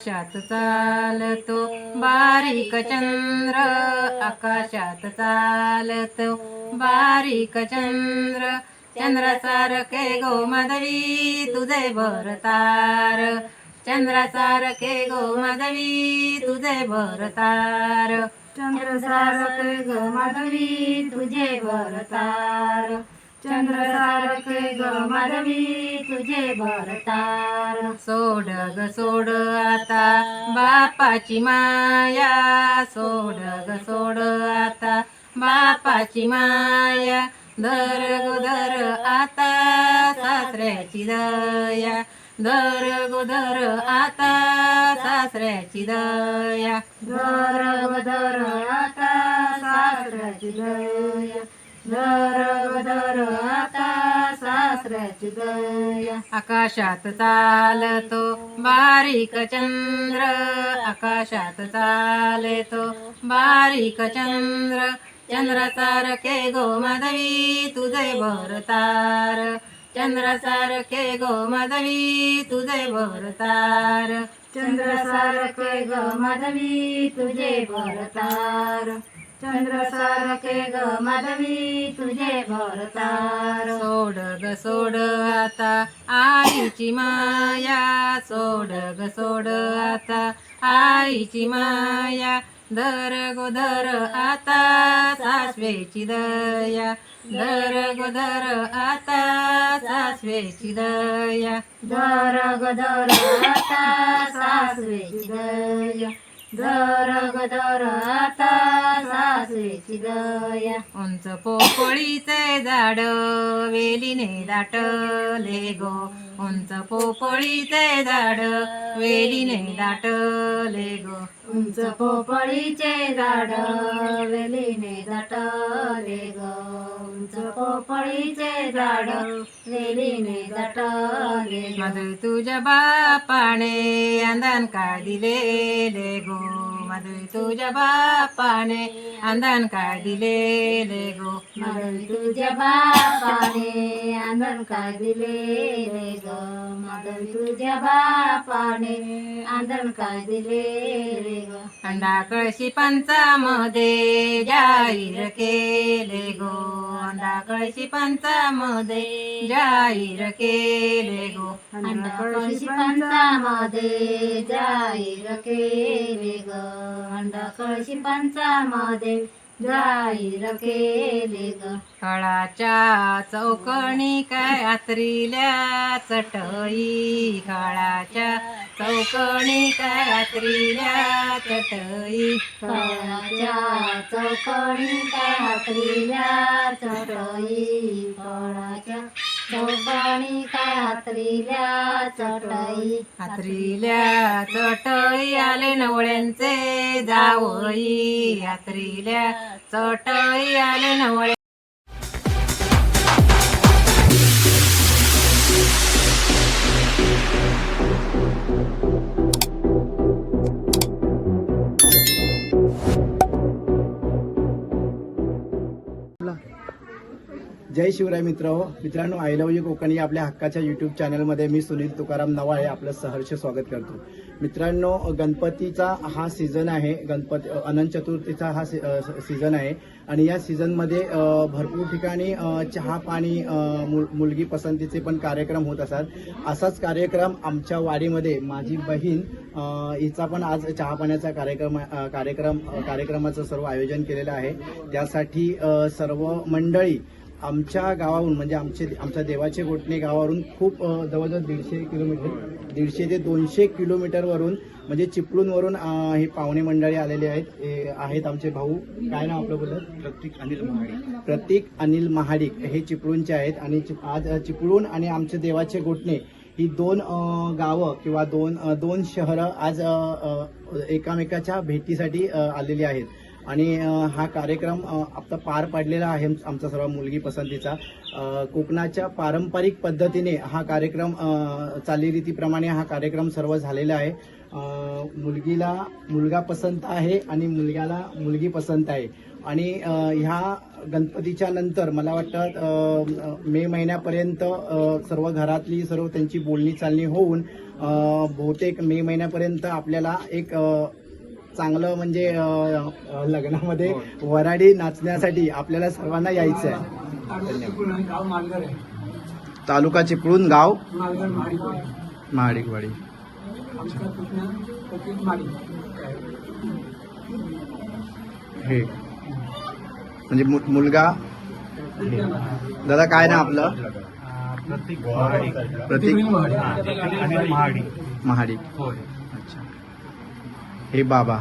आकाशात चालतो. बारीक चंद्र आकाशात चालतो. बारीक चंद्र चंद्रासारखे गो माधवी तुझे भरतार चंद्रासारखे गो माधवी तुझे भरतार चंद्रसारखे गो माधवी तुझे भरतार चंद्रसारखे ग माधवी तुझे भरतार. सोड ग सोड आता बापाची माया. सोड ग सोड आता बापाची माया. दर गोदर आता सासऱ्याची दया. दर गोदर आता सासऱ्याची दया. दर दर आता सासऱ्याची दया. आता सासऱ्याची दया. आकाशात चालतो बारीक चंद्र. आकाशात चालतो बारीक चंद्र. चंद्रासारखे गो माधवी तुझे भरतार चंद्रासारखे गो माधवी तुझे भरतार चंद्रसारखे ग माधवी तुझे भरतार चंद्रसारखे ग माधवी तुझे भरतार. सोड ग सोड आता आईची माया. सोड ग सोड आता आईची माया. दर गोदर आता सासवेची दया. दर गोदर आता सासवेची दया. दर गदर आता सासवेची दया. दर गदर आता सासवेची दया. उंच पोपळीचे झाड वेलीने दाटले गो. उंच पोपळीचे झाड वेलीने दाटले गो. उंच पोपळीचे झाड वेलीने दाटले झाड वेलीने दाटले ग. मधु तुझ्या बापाने अंधन काय दिलेले गो मधु तुझ्या बापाने अंधन दिलेले गो मदन तुझ्या बापाने काय दिले मदन तुझ्या बापाने आंधण काय दिले ग. अंडा कळशी पंचामध्ये जाहीर केले गो. अंडा कळशी पंचामध्ये जाहीर केले गो. अंडकळशी पंचामध्ये जाहीर केले ग. अंडकळशी पंचामध्ये जाहीर केले ग. काळाच्या चौकणी काय आतरिल्या चटई? काळाच्या चौकणी काय आतरिल्या चटई? फळाच्या चौकणी काय हातरील्या चटई? फळाच्या चौकणी काय हातरील्या चटई चटई आले नवळ्यांचे जावई. आतरिल्या चटई आले नवळे जय शिवराय मित्र हो. मित्रांनो आय लव्ह यू कोकणी आपल्या हक्काच्या युट्यूब चॅनलमध्ये मी सुनील तुकाराम नवाळे आपलं सहर्ष स्वागत करतो. मित्रांनो गणपतीचा हा सीझन आहे. गणपती अनंत चतुर्थीचा हा सी- सीझन आहे. आणि या सीझनमध्ये भरपूर ठिकाणी चहा पाणी मुल- मुलगी पसंतीचे पण कार्यक्रम होत असतात. असाच कार्यक्रम आमच्या वाडीमध्ये माझी बहीण हिचा पण आज चहा पाण्याचा कार्यक्रम कार्यक्रम कार्यक्रमाचं सर्व आयोजन केलेलं आहे. त्यासाठी सर्व मंडळी आमच्या गावाहून म्हणजे आमचे आमच्या देवाचे गोटणे गावावरून खूप जवळजवळ दीडशे किलोमीटर दीडशे ते दोनशे किलोमीटरवरून म्हणजे चिपळूणवरून हे पाहुणे मंडळी आलेले आहेत आहेत आमचे भाऊ. काय नाव आपलं बोलत प्रतीक अनिल महाडिक. प्रतीक अनिल महाडिक हे चिपळूणचे आहेत आणि आज चिपळूण आणि आमचे देवाचे गोटणे ही दोन गावं किंवा दोन दोन शहरं आज एकामेकाच्या भेटीसाठी आलेली आहेत. आणि हा कार्यक्रम आता पार पडलेला आहे आमचा सर्व मुलगी पसंतीचा. कोकणाच्या पारंपरिक पद्धतीने हा कार्यक्रम चालीरीतीप्रमाणे हा कार्यक्रम सर्व झालेला आहे. मुलगीला मुलगा पसंत आहे आणि मुलग्याला मुलगी पसंत आहे. आणि ह्या गणपतीच्या नंतर मला वाटतं मे महिन्यापर्यंत सर्व घरातली सर्व त्यांची बोलणी चालणी होऊन बहुतेक मे महिन्यापर्यंत आपल्याला एक चांगलं म्हणजे लग्नामध्ये वराडी नाचण्यासाठी आपल्याला सर्वांना यायचं आहे तालुका चिपळूण गाव? महाडिकवाडी आमचा कृष्ण प्रतीक माडी हे. म्हणजे मु- मुलगा? हे. दादा काय ना आपलं? प्रतीक महाडिक अच्छा हे बाबा.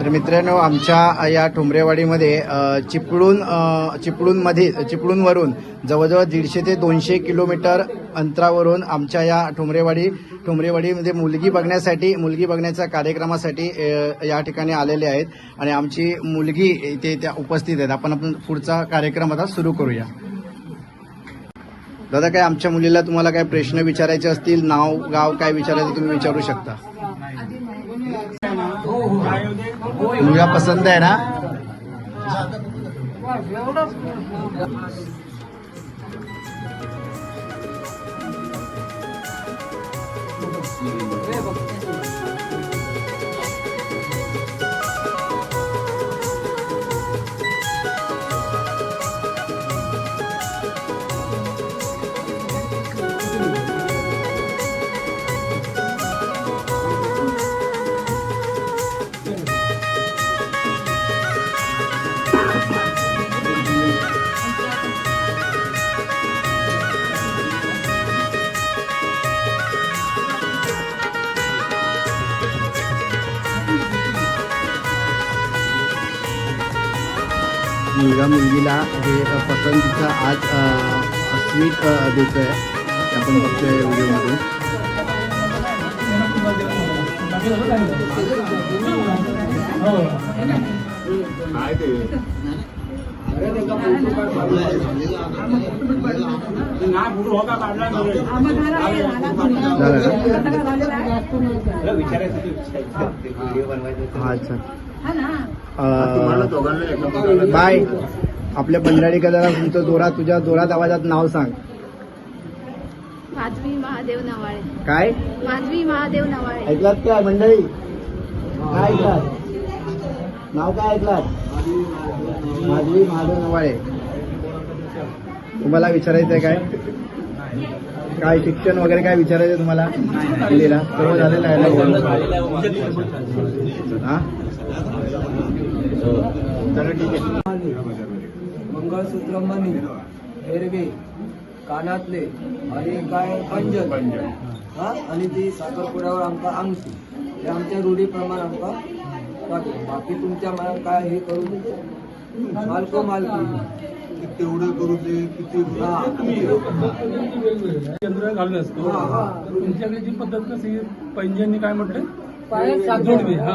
तर मित्रांनो आमच्या या ठुमरेवाडीमध्ये चिपळूण चिपळूणमध्ये चिपळूणवरून जवळजवळ दीडशे ते दोनशे किलोमीटर अंतरावरून आमच्या या ठुमरेवाडी ठुमरेवाडीमध्ये मुलगी बघण्यासाठी मुलगी बघण्याच्या कार्यक्रमासाठी या ठिकाणी आलेले आहेत. आणि आमची मुलगी इथे त्या उपस्थित आहेत. आपण आपण पुढचा कार्यक्रम आता सुरू करूया. दादा काय आमच्या मुलीला तुम्हाला काय प्रश्न विचारायचे असतील? नाव गाव काय विचारायचं तुम्ही विचारू शकता. मुलगा पसंत आहे ना? मुलगा मुलगीला हे पसंतीचा आज स्वीट देतोय ते आपण बघतोय व्हिडिओमधून झालं का अच्छा. बाय. आपल्या बंजारी कदाला तुमचं जोरात तुझ्या जोरात आवाजात नाव सांग. माधवी महादेव नवाळे. काय? माधवी महादेव नवाळे. ऐकलात काय मंडळी? काय ऐकलात? नाव काय ऐकलात? माधवी महादेव नवाळे. तुम्हाला विचारायचं आहे काय? काय शिक्षण वगैरे काय विचारायचं तुम्हाला? मुलीला सर्व झालेलं? हा? आहे मंगळसूत्र मणी हेरवे कानातले आणि काय? पंजन. हा? आणि ती साखरपुड्यावर आमका आंगशी हे आमच्या रूढीप्रमाणे आमका लागेल बाकी तुमच्या मनात काय हे करू मालक मालकी. तेवढं करू दे किती. केंद्र घालून असतो. तुमच्याकडे जी पद्धत कशी पैंजणी काय म्हटलं. जोडवी हा.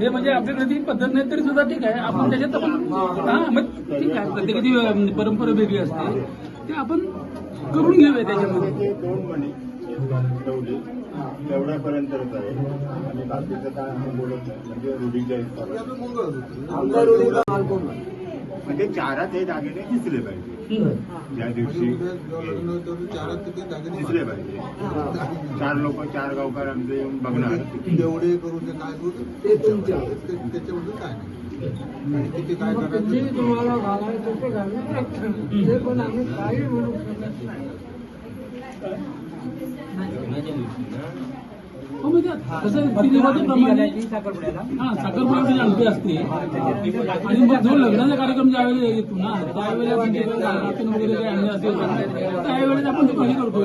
हे म्हणजे आपल्याकडे ती पद्धत नाही तरी सुद्धा ठीक आहे. आपण त्याच्यात आपण हा. मग ठीक आहे. प्रत्येकाची परंपरा वेगळी असते. ते आपण करून घेऊया त्याच्यामध्ये. दोन तेवढ्यापर्यंतच आहे. आणि बाकीचं काय आम्ही बोलत नाही. म्हणजे रुढीच्या. म्हणजे चारात हे दागिने दिसले पाहिजे. त्या दिवशी दिसले पाहिजे चार लोक चार गावकार आमचे येऊन बघणार. एवढे करू ते काय करू? त्याच्याबद्दल काय नाही. किती काय करायचं? तुम्हाला घालायचं ते घालू शकता. ते पण आम्ही काही म्हणू शकत नाही. हो असते. आणि मग जो लग्नाचा कार्यक्रम ज्यावेळेला येतो ना त्यावेळेला नाचून वगैरे काही आणले असेल त्यावेळेस आपण ते करतो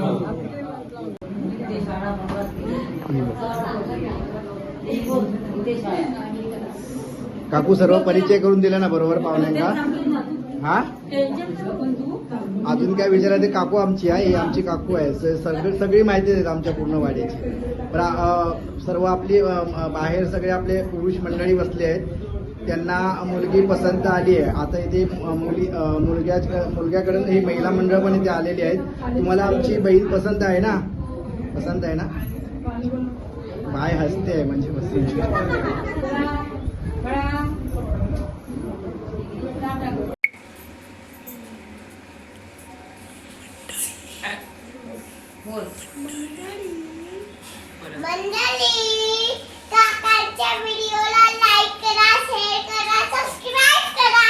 काकू सर्व परिचय करून दिला ना बरोबर पाहुण्यांका हा? अजून काय विचारायचं? काकू आमची आहे ही आमची काकू आहे. स- सगळी सगळी माहिती देत आमच्या पूर्ण वाडीची. पण सर्व आपली बाहेर सगळे आपले पुरुष मंडळी बसले आहेत. त्यांना मुलगी पसंत आली आहे. आता इथे मुली मुलग्या मुलग्याकडून ही महिला मंडळ पण इथे आलेली आहेत. तुम्हाला आमची बहीण पसंत आहे ना? पसंत आहे ना? बाय हसते म्हणजे बसते मंडळी काकांच्या व्हिडिओला लाईक करा शेअर करा सबस्क्राईब करा